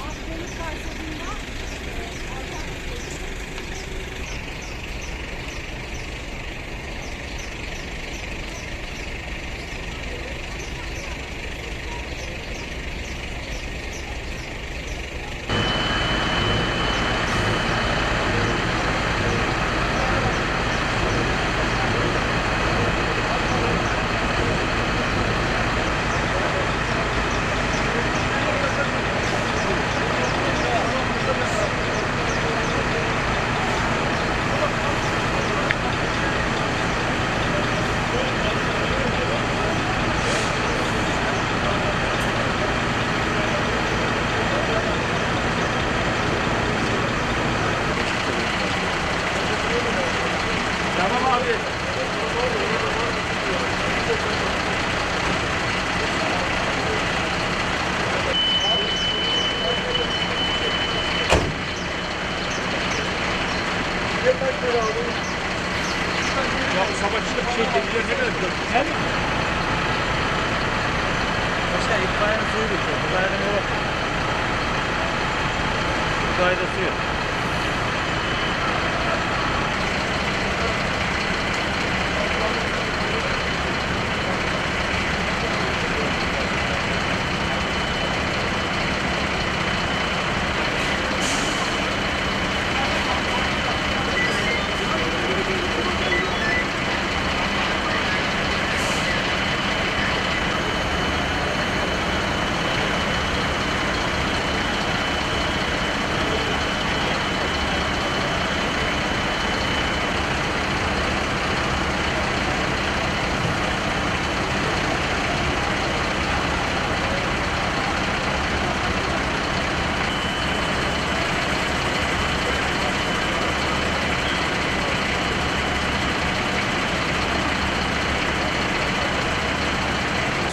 Aklını karşısında Başka itfaiyenin suyu bitiyor. İtfaiyenin yok. İtfaiyede su yok.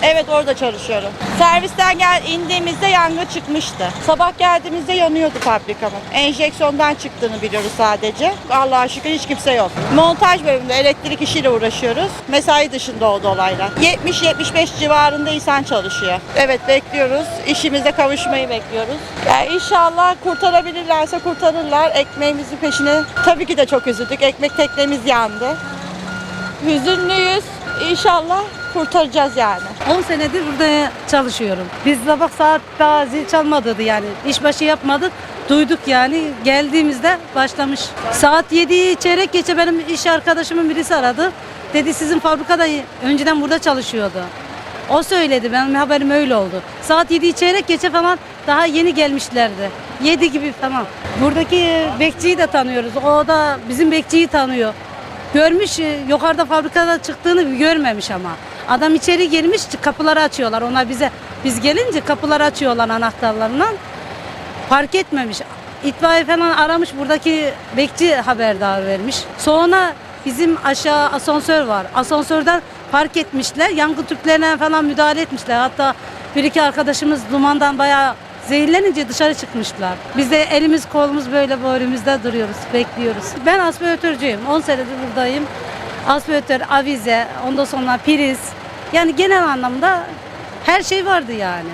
Evet orada çalışıyorum. Servisten gel indiğimizde yangın çıkmıştı. Sabah geldiğimizde yanıyordu fabrikamın. Enjeksiyondan çıktığını biliyoruz sadece. Allah'a şükür hiç kimse yok. Montaj bölümünde elektrik işiyle uğraşıyoruz. Mesai dışında oldu olaylar. 70-75 civarında insan çalışıyor. Evet bekliyoruz. İşimize kavuşmayı bekliyoruz. Yani inşallah kurtarabilirlerse kurtarırlar. Ekmeğimizin peşine tabii ki de çok üzüldük. Ekmek teknemiz yandı. Hüzünlüyüz. İnşallah kurtaracağız yani. 10 senedir burada çalışıyorum. Biz sabah saat daha zil çalmadı yani. İşbaşı yapmadık. Duyduk yani. Geldiğimizde başlamış. Saat 7'yi çeyrek geçe benim iş arkadaşımın birisi aradı. Dedi sizin fabrikada önceden burada çalışıyordu. O söyledi. Benim haberim öyle oldu. Saat 7'yi çeyrek geçe falan daha yeni gelmişlerdi. 7 gibi falan. Buradaki bekçiyi de tanıyoruz. O da bizim bekçiyi tanıyor. Görmüş e, yukarıda fabrikada çıktığını görmemiş ama. Adam içeri girmiş kapıları açıyorlar ona bize. Biz gelince kapıları açıyorlar anahtarlarla. Fark etmemiş. İtfaiye falan aramış buradaki bekçi haberdar vermiş. Sonra bizim aşağı asansör var. Asansörden fark etmişler. Yangın tüplerine falan müdahale etmişler. Hatta bir iki arkadaşımız dumandan bayağı zehirlenince dışarı çıkmışlar. Biz de elimiz kolumuz böyle boynumuzda duruyoruz, bekliyoruz. Ben aspiratörcüyüm. 10 senedir buradayım. Aspiratör, avize, ondan sonra priz. Yani genel anlamda her şey vardı yani.